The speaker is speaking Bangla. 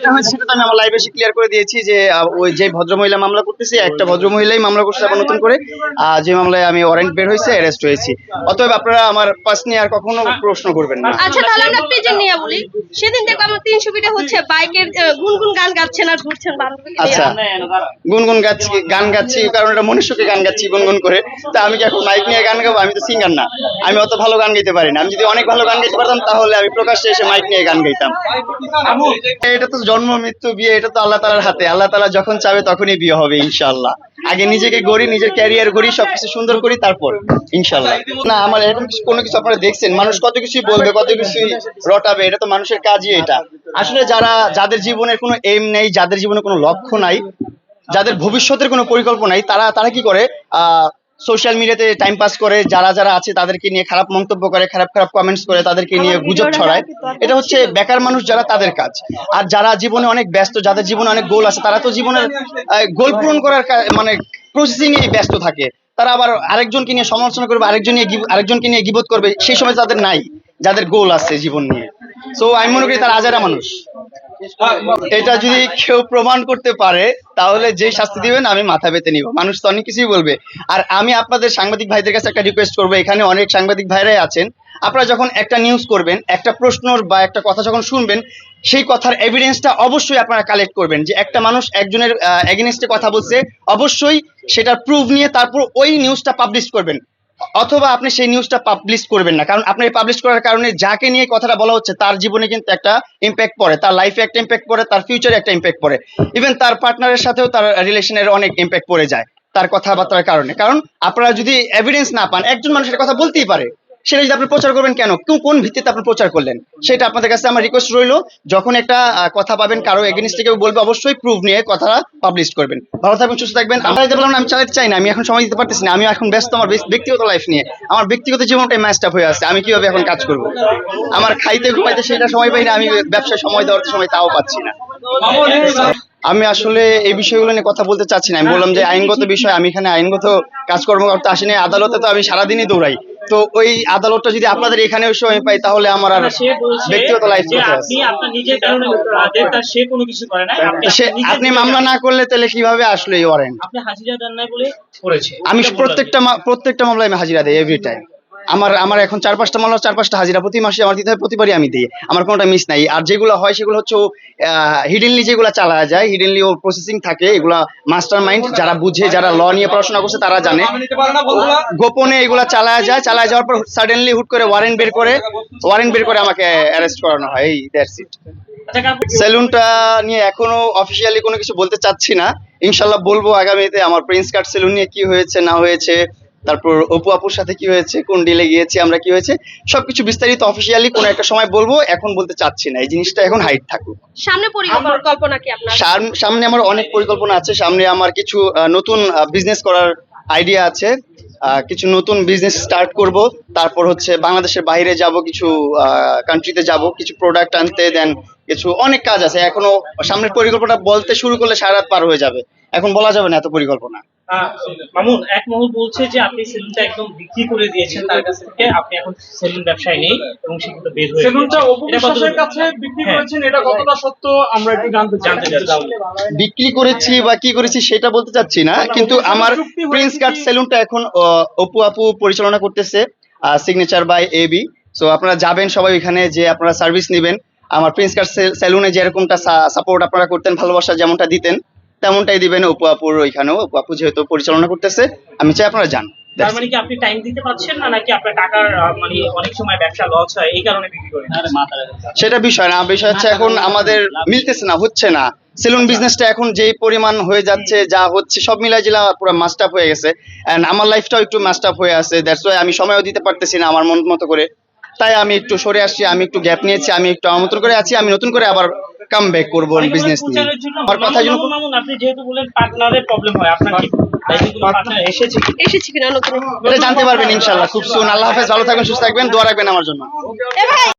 যেটা হয়েছে সেটা তো আমি আমার লাইভে এসে ক্লিয়ার করে দিয়েছি যে ওই যে ভদ্রমহিলা মামলা করতেছে একটা ভদ্রমহিলাই মামলা করছে আবার নতুন করে আহ, যে মামলায় আমি ওয়ারেন্ট বের হয়েছে অ্যারেস্ট হয়েছি। অতএব আপনারা আমার পাস নিয়ে আর কখনো প্রশ্ন করবেন না। আচ্ছা তাহলে আমরা পেজে নিয়ে বলি। সেদিন দেখলাম আমার তিনশো ফিটে হচ্ছে বাইকের গুনগুন গান গাচ্ছেন আর ঘুরছেন বান্ধবীকে নিয়ে। আচ্ছা গুনগুন গাচ্ছি গান গাচ্ছি কারণ এটা মনুষ্যকে গান গাচ্ছি গুনগুন করে। তা আমি কি এখন মাইক নিয়ে গান গাবো? আমি তো সিঙ্গার না। আমি অত ভালো গান গাইতে পারি না। আমি যদি অনেক ভালো গান গাইতে পারতাম তাহলে আমি প্রকাশ্যে এসে মাইক নিয়ে গান গাইতাম। এটা তো জন্ম, মৃত্যু, বিয়ে, এটা তো আল্লাহ তালার হাতে। আল্লাহ তালা যখন চাবে তখনই বিয়ে হবে ইনশাল্লাহ আগে নিজেকে গড়ি, নিজের ক্যারিয়ার গড়ি, সবকিছু সুন্দর করি, তারপর ইনশাল্লাহ না, আমার এরকম কোনো কিছু আপনারা দেখছেন? মানুষ কত কিছুই বলবে, কত কিছুই রটাবে, এটা তো মানুষের কাজই এটা। আসলে যারা যাদের জীবনের কোনো এম নেই, যাদের জীবনে কোনো লক্ষ্য নাই, যাদের ভবিষ্যতের কোনো পরিকল্পনা নাই, তারা তারা কি করে? সোশ্যাল মিডিয়াতে টাইম পাস করে যারা যারা আছে তাদেরকে নিয়ে খারাপ মন্তব্য করে খারাপ খারাপ কমেন্টস করে তাদেরকে নিয়ে গুজব ছড়ায়। এটা হচ্ছে বেকার মানুষ যারা তাদের কাজ। আর যারা জীবনে অনেক ব্যস্ত যাদের জীবনে অনেক গোল আছে তারা তো জীবনের গোল পূরণ করার মানে প্রসেসিং এ ব্যস্ত থাকে। তারা আবার আরেকজনকে নিয়ে সমালোচনা করবে আরেকজন নিয়ে আরেকজনকে নিয়ে গিবোধ করবে সেই সময় তাদের নাই যাদের গোল আছে জীবন নিয়ে। সো আমি মনে করি তারা আজারা মানুষ। এটা যদি কেউ প্রমাণ করতে পারে তাহলে যে শাস্তি দিবেন আমি মাথা পেতে নিব। মানুষ তো অনেক কিছুই বলবে। আর আমি আপনাদের সাংবাদিক ভাইদের কাছে একটা রিকোয়েস্ট করব এখানে অনেক সাংবাদিক ভাইরাই আছেন। আপনারা যখন একটা নিউজ করবেন একটা প্রশ্নর বা একটা কথা যখন শুনবেন সেই কথার এভিডেন্সটা অবশ্যই আপনারা কালেক্ট করবেন যে একটা মানুষ একজনের এগেনস্টে কথা বলছে অবশ্যই সেটার প্রুফ নিয়ে তারপর ওই নিউজটা পাবলিশ করবেন। অথবা আপনি সেই নিউজটা পাবলিশ করবেন না। কারণ আপনি পাবলিশ করার কারণে যাকে নিয়ে কথাটা বলা হচ্ছে, তার জীবনে কিন্তু একটা ইম্প্যাক্ট পড়ে, তার লাইফে একটা ইম্প্যাক্ট পড়ে, তার ফিউচারে একটা ইম্প্যাক্ট পড়ে। ইভেন তার পার্টনারের সাথেও তার রিলেশনের অনেক ইম্প্যাক্ট পড়ে যায়, তার কথাবার্তার কারণে। কারণ আপনারা যদি এভিডেন্স না পান, একজন মানুষের কথা বলতেই পারে। সেটা যদি আপনি প্রচার করবেন কেন? কোন- কোন ভিত্তিতে আপনি প্রচার করলেন? সেটা আপনাদের কাছে আমার রিকোয়েস্ট রইল, যখন একটা কথা পাবেন কারও এগেনস্টে কেউ বলবে, অবশ্যই প্রুফ নিয়ে কথা পাবলিশ করবেন। ভালো থাকবেন, সুস্থ থাকবেন। আমরা চালাতে বললাম আমি চালাতে চাই না, আমি এখন সময় দিতে পারতেছি না, আমি এখন ব্যস্ত আমার ব্যক্তিগত লাইফ নিয়ে। আমার ব্যক্তিগত জীবনটাই ম্যাচড আপ হয়ে আছে, আমি কীভাবে এখন কাজ করব? আমার খাইতে ঘুমাইতে সেটা সময় পাই না, আমি ব্যবসায় সময় দেওয়ার সময় তাও পাচ্ছি না। আমি আসলে এই বিষয়গুলো নিয়ে কথা বলতে চাচ্ছি না। আমি বললাম যে আইনগত বিষয়, আমি এখানে আইনগত কাজকর্ম করতে আসিনি, আদালতে তো আমি সারাদিনই দৌড়াই। তো ওই আদালতটা যদি আপনাদের এখানে সময় পাই তাহলে আমার আর ব্যক্তিগত লাইফ আপনি আপনার নিজের কারণে গ্রেফতার সে কোনো কিছু করে না আপনি মামলা না করলে তাহলে কীভাবে আসলো এই ওয়ারেন্ট আপনি হাজিরা দেন নাই বলে করেছে। আমি প্রত্যেকটা প্রত্যেকটা মামলায় আমি হাজিরা দেই এভরি টাইম আমার আমার এখন চার পাঁচটা মামলা চার পাঁচটা হাজিরা। প্রতি মাসে আমার দিতে হয়, প্রতিবারই আমি দিই। আমার কোনোটা মিস নাই। আর যেগুলো হয়, সেগুলো হচ্ছে হিডেনলি যেগুলো চালা যায় হিডেনলি ও প্রসেসিং থাকে, এগুলা মাস্টার মাইন্ড যারা বুঝে, যারা ল নিয়ে পড়াশোনা করছে, তারা জানে। গোপনে এগুলা চালায় যায়, চালায় যাওয়ার পর সাডেনলি হুট করে ওয়ারেন্ট বের করে ওয়ারেন্ট বের করে আমাকে অ্যারেস্ট করানো হয়। এই দ্যাটস ইট সেলুনটা নিয়ে এখনও অফিসিয়ালি কোনো কিছু বলতে চাচ্ছি না। ইনশাল্লাহ বলব আগামীতে আমার প্রিন্স কার্ড সেলুন নিয়ে কি হয়েছে, না হয়েছে। তারপর অপু আপুর সাথে কি হয়েছে কোন ডিলে গিয়েছি আমরা কি হয়েছে সবকিছু বিস্তারিত অফিসিয়ালি কোনো একটা সময় বলব এখন বলতে চাচ্ছি না এই জিনিসটা এখন হাইট থাকুক। সামনে পরিকল্পনা কি আপনার? সামনে আমার অনেক পরিকল্পনা আছে সামনে আমার কিছু নতুন বিজনেস করার আইডিয়া আছে কিছু নতুন বিজনেস স্টার্ট করব তারপর হচ্ছে বাংলাদেশের বাইরে যাব কিছু কান্ট্রিতে যাব কিছু প্রোডাক্ট আনতে দেন কিছু অনেক কাজ আছে এখনও সামনের পরিকল্পনা বলতে শুরু করলে সারা রাত পার হয়ে যাবে এখন বলা যাবে না এত পরিকল্পনা। মামুন এক মহল বলছে যে আপনি সেলুনটা একদম বিক্রি করে দিয়েছেন তার কাছ থেকে আপনি এখন সেলুন ব্যবসায় নেই এবং বের হয়ে সেলুনটা কাছে বিক্রি হ্যাঁ। করেছেন এটা কতটা সত্য আমরা একটু জানতে জানতে চাচ্ছি। বিক্রি করেছি বা কি করেছি সেটা বলতে চাচ্ছি না কিন্তু আমার প্রিন্স কাট? সেলুনটা এখন আহ, অপু আপু পরিচালনা করতেছে সিগনেচার বাই এবি সো আপনারা যাবেন সবাই ওইখানে যে আপনারা সার্ভিস নেবেন আমার প্রিন্স কাট সেলুনে যেরকমটা সাপোর্ট আপনারা করতেন ভালোবাসা যেমনটা দিতেন তেমনটাই দিবেন অপু আপুর ওইখানেও। অপু আপু যেহেতু পরিচালনা করতেছে আমি চাই আপনারা যান। তার মানে কি আপনি টাইম দিতে পারছেন না নাকি আপনার টাকার মানে অনেক সময় ব্যবসা লস হয় এই কারণে বিক্রি করেন? সেটা বিষয় না বিষয় হচ্ছে এখন আমাদের মিলতেছে না হচ্ছে না। সেলুন বিজনেসটা এখন যেই পরিমাণ হয়ে যাচ্ছে যা হচ্ছে সব মিলাই জিলা পুরো মাস্ট আপ হয়ে গেছে। এন্ড আমার লাইফটাও একটু মাস্ট আপ হয়ে আছে দ্যাটস ওয়াই আমি সময়ও দিতে পারতেছি না আমার মন মতো করে। তাই আমি একটু সরে আসছি আমি একটু গ্যাপ নিয়েছি আমি একটু আমার মতো করে আছি আমি নতুন করে আবার কাম ব্যাক করব বিজনেস নিয়ে। আর আমার কথা যেন মামুন, মামুন, আপনি যেহেতু বলেন পার্টনারের প্রবলেম হয় আপনার কি পার্টনার এসেছে কিনা? নতুন? এটা জানতে পারবেন ইনশাল্লাহ খুব সুন আল্লাহ হাফেজ ভালো থাকবেন সুস্থ থাকবেন। দোয়া রাখবেন আমার জন্য। এ ভাই!